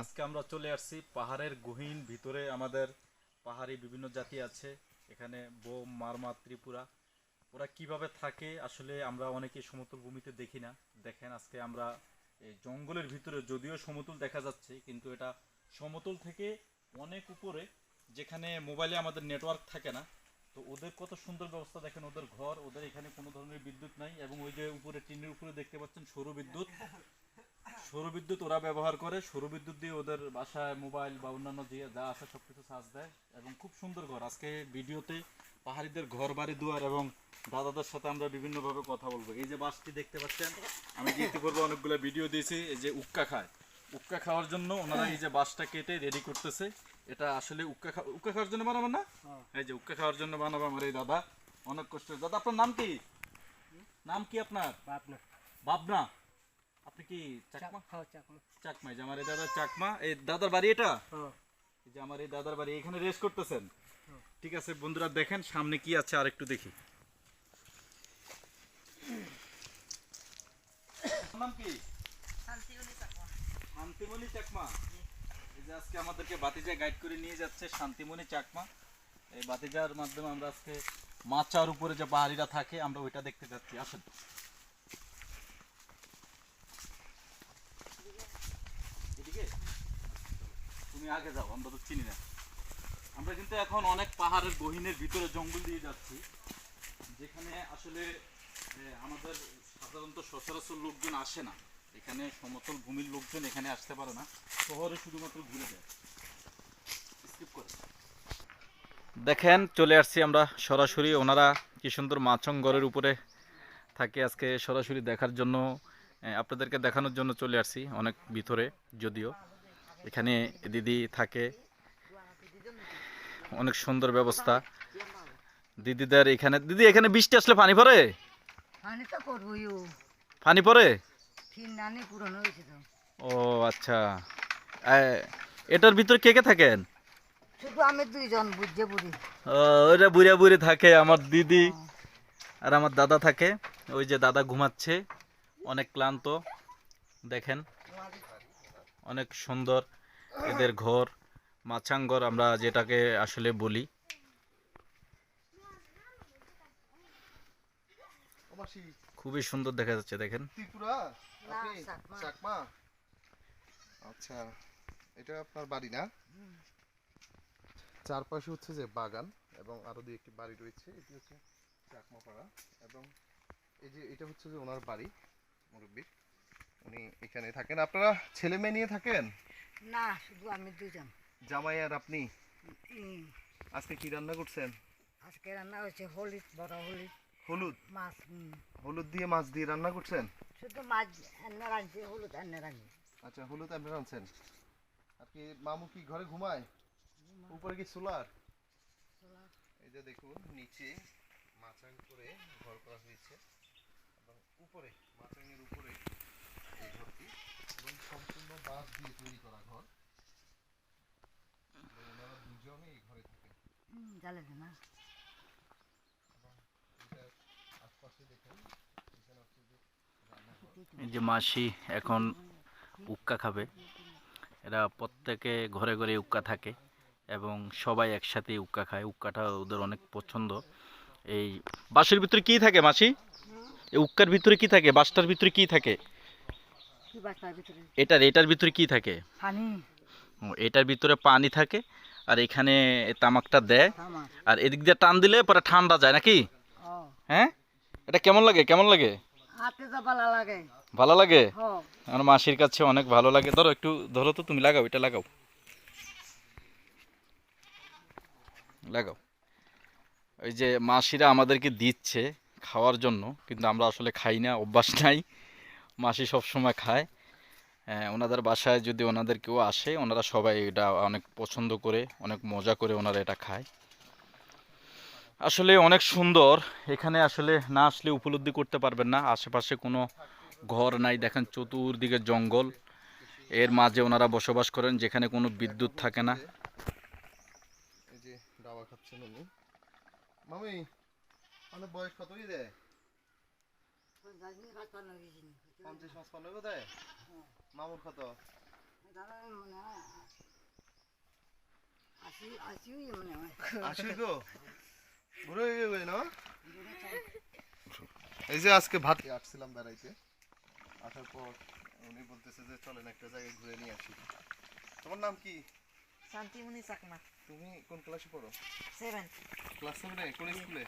আজকে আমরা চলে আসছি পাহাড়ের গহীন ভিতরে আমাদের পাহাড়ি বিভিন্ন জাতি আছে। এখানে বোম, মারমা, ত্রিপুরা। ওরা কীভাবে থাকে আসলে আমরা অনেকে সমতল ভূমিতে দেখি না। দেখেন আজকে আমরা জঙ্গলের ভিতরে যদিও সমতল দেখা যাচ্ছে, কিন্তু এটা সমতল থেকে অনেক উপরে, যেখানে মোবাইলে আমাদের নেটওয়ার্ক থাকে না। তো ওদের কত সুন্দর ব্যবস্থা দেখেন, ওদের ঘর, ওদের এখানে কোনো ধরনের বিদ্যুৎ নাই এবং ওই যে উপরে টিনের উপরে দেখতে পাচ্ছেন সৌর বিদ্যুৎ। সৌরবিদ্যুৎ ওরা ব্যবহার করে। সৌরবিদ্যুৎ দিয়ে ওদের বাসায় মোবাইল বা অন্যান্য যে যা আছে সব কিছু চার্জ দেয় এবং খুব সুন্দর ঘর। আজকে ভিডিওতে পাহাড়িদের ঘর বাড়ি দুয়ার এবং দাদাদের সাথে আমরা বিভিন্নভাবে কথা বলব। এই যে বাসটি দেখতে পাচ্ছেন আমি ইতিপূর্বে অনেকগুলো ভিডিও দিয়েছি এই যে উক্কা খায়। উক্কা খাওয়ার জন্য ওনারা এই যে বাসটা কেটে রেডি করতেছে। এটা আসলে উক্কা খা উক্কা খাওয়ার জন্য বানাবো না? এই যে উক্কা খাওয়ার জন্য বানাবো আমার এই দাদা। অনেক কষ্ট। দাদা আপনার নাম কি? নাম কি আপনার? বাপনা বাবনা। আপনি কি চাকমা? হ্যাঁ চাকমা। চাকমা এই যে আমার এই চাকমা এই দাদার বাড়ি এটা? হ্যাঁ। যে আমার এই দাদার বাড়ি এখানে রেস্ট করতেছেন? ঠিক আছে বন্ধুরা দেখেন সামনে কি আছে আর একটু দেখি নাম কি? শান্তিমণি চাকমা। এই যে আজকে আমাদেরকে বাতিজা গাইড করে নিয়ে যাচ্ছে শান্তিমণি চাকমা। এই বাতিজার মাধ্যমে আমরা আজকে মাচার উপরে যে পাহাড়িরা থাকে আমরা ওইটা দেখতে যাচ্ছি। আসেন এদিকে তুমি আগে যাও, আমরা তো চিনি না। আমরা কিন্তু এখন অনেক পাহাড়ের গহীনের ভিতরে জঙ্গল দিয়ে যাচ্ছি, যেখানে আসলে আমাদের সাধারণত সচরাচর লোকজন আসে না। এখানে সমতল ভূমির লোকজন এখানে আসতে পারে না, শহরে শুধুমাত্র ঘুরে যায়। দেখেন, চলে আসছি আমরা সরাসরি। ওনারা কি সুন্দর মাছঙ্গরের উপরে থাকে আজকে সরাসরি দেখার জন্য। আপনাদেরকে দেখানোর জন্য চলে আসছি, অনেক ভিতরে, যদিও। এখানে দিদি থাকে। অনেক সুন্দর ব্যবস্থা। দিদিদের এখানে দিদি এখানে বৃষ্টি আসলে পানি পড়ে? পানি তো করবই ও। পানি পড়ে? আচ্ছা। এটার ভিতরে কে কে থাকেন? শুধু আমি দুইজন বুঝছে বুড়ি। ও, ওরা বুড়ে বুড়ে থাকে আমার দিদি আর আমার দাদা থাকে। ওই যে দাদা ঘুমাচ্ছে অনেক ক্লান্ত। দেখেন। অনেক সুন্দর। এদের ঘর মাছাঙ্গর আমরা যেটাকে আসলে বলি। খুবই সুন্দর দেখা যাচ্ছে দেখেন। আচ্ছা এটা আপনার বাড়ি না? চারপাশে হচ্ছে যে বাগান এবং আরও দুই একটি বাড়ি রয়েছে। এটি হচ্ছে চাকমা পাড়া এবং এই যে এটা হচ্ছে যে ওনার বাড়ি উনি এখানে থাকেন। আপনারা ছেলে মেয়ে নিয়ে থাকেন? না শুধু আমি দুইজন জামাই আর আপনি? আজকে কি রান্না করছেন? আজকে রান্না হয়েছে হলুদ বড় হলুদ। হলুদ? মাছ হলুদ দিয়ে মাছ দিয়ে রান্না করছেন? শুধু মাছ এনে রাঁধছে হলুদ এনে রাঁধি আচ্ছা হলুদ আপনি রাঁধছেন আর কি মামু কি ঘরে ঘুমায়? উপরে কি সোলার? এই যে দেখুন নিচে মাচাং করে ঘর করা হয়েছে। এবং উপরে মাচাঙের উপরে এই যে মাসি এখন উক্কা খাবে, এরা প্রত্যেকে ঘরে ঘরে উক্কা থাকে এবং সবাই একসাথে উক্কা খায়। উক্কাটা ওদের অনেক পছন্দ। এই বাঁশের ভিতরে কি থাকে মাসি? এই উক্কার ভিতরে কি থাকে? বাসটার ভিতরে কি থাকে? এটার এটার ভিতরে কি থাকে? পানি। এটার ভিতরে পানি থাকে আর এখানে তামাকটা দেয়। আর এদিক দিয়ে টান দিলে পরে ঠান্ডা যায় নাকি? হ্যাঁ? এটা কেমন লাগে কেমন লাগে? ভালো লাগে। ভালো লাগে? হ। আমার মাসির কাছে অনেক ভালো লাগে। ধরো একটু ধরো তো তুমি লাগাও এটা লাগাও। লাগাও। ওই যে মাসিরা আমাদেরকে দিচ্ছে খাওয়ার জন্য কিন্তু আমরা আসলে খাই না অভ্যাস নাই। মাসি সব সময় খায়। হ্যাঁ, ওনাদের বাসায় যদি ওনাদের কেউ আসে ওনারা সবাই এটা অনেক পছন্দ করে অনেক মজা করে ওনারা এটা খায়। আসলে অনেক সুন্দর। এখানে আসলে না আসলে উপলব্ধি করতে পারবেন না। আশেপাশে কোনো ঘর নাই দেখেন চতুর্দিকে জঙ্গল। এর মাঝে ওনারা বসবাস করেন যেখানে কোনো বিদ্যুৎ থাকে না। মামি বয়স দেয়? পঞ্চাশ পাঁচপান্ন দেয়? মামুর কত? এই যে আজকে ভাত আসছিলাম বেড়াইতে। আসার পর উনি বলতেছে যে চলেন একটা জায়গায় ঘুরে নিয়ে আসি। তোমার নাম কি? শান্তিমণি চাকমা। তুমি কোন ক্লাসে পড়ো? সেভেন ক্লাস সেভেনে কোন স্কুলে